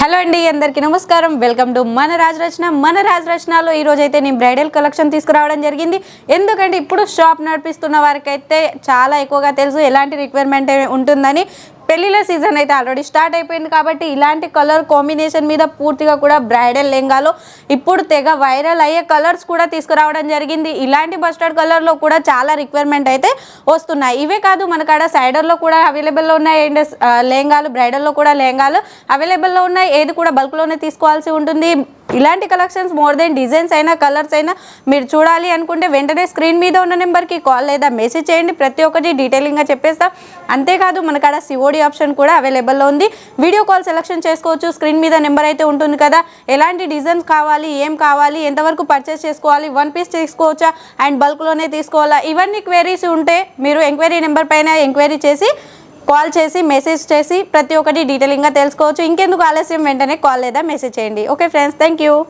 Hello అండి అందరికీ నమస్కారం. వెల్కమ్ టు మన రాజరచన. మన రాజరచనలో ఈ అయితే నేను బ్రైడల్ కలెక్షన్ తీసుకురావడం జరిగింది. ఎందుకంటే ఇప్పుడు షాప్ నడిపిస్తున్న వారికైతే చాలా ఎక్కువగా తెలుసు ఎలాంటి రిక్వైర్మెంట్ ఉంటుందని. పెళ్ళిళ్ళ సీజన్ అయితే ఆల్రెడీ స్టార్ట్ అయిపోయింది కాబట్టి ఇలాంటి కలర్ కాంబినేషన్ మీద పూర్తిగా కూడా బ్రైడల్ లెంగాలో ఇప్పుడు తెగ వైరల్ అయ్యే కలర్స్ కూడా తీసుకురావడం జరిగింది. ఇలాంటి బస్టర్డ్ కలర్లో కూడా చాలా రిక్వైర్మెంట్ అయితే వస్తున్నాయి. ఇవే కాదు మనకాడ సైడర్లో కూడా అవైలబుల్లో ఉన్నాయి. అండ్ లెహంగాలు బ్రైడల్లో కూడా లెహంగాలు అవైలబుల్లో ఉన్నాయి. ఏది కూడా బల్క్లోనే తీసుకోవాల్సి ఉంటుంది. ఇలాంటి కలెక్షన్స్ మోర్ దెన్ డిజైన్స్ అయినా కలర్స్ అయినా మీరు చూడాలి అనుకుంటే వెంటనే స్క్రీన్ మీద ఉన్న నెంబర్కి కాల్ లేదా మెసేజ్ చేయండి. ప్రతి ఒక్కటి డీటెయిలింగ్గా చెప్పేస్తాం. అంతేకాదు మనకాడ సిఓడి ఆప్షన్ కూడా అవైలబుల్లో ఉంది. వీడియో కాల్ సెలెక్షన్ చేసుకోవచ్చు. స్క్రీన్ మీద నెంబర్ అయితే ఉంటుంది కదా. ఎలాంటి డిజైన్స్ కావాలి ఏం కావాలి ఎంతవరకు పర్చేస్ చేసుకోవాలి వన్ పీస్ తీసుకోవచ్చా అండ్ బల్క్లోనే తీసుకోవాలా? ఇవన్నీ క్వైరీస్ ఉంటే మీరు ఎంక్వైరీ నెంబర్ పైన ఎంక్వైరీ చేసి కాల్ చేసి మెసేజ్ చేసి ప్రతి ఒక్కటి డీటెయిలింగ్గా తెలుసుకోవచ్చు. ఇంకెందుకు ఆలస్యం? వెంటనే కాల్ లేదా మెసేజ్ చేయండి. Okay friends thank you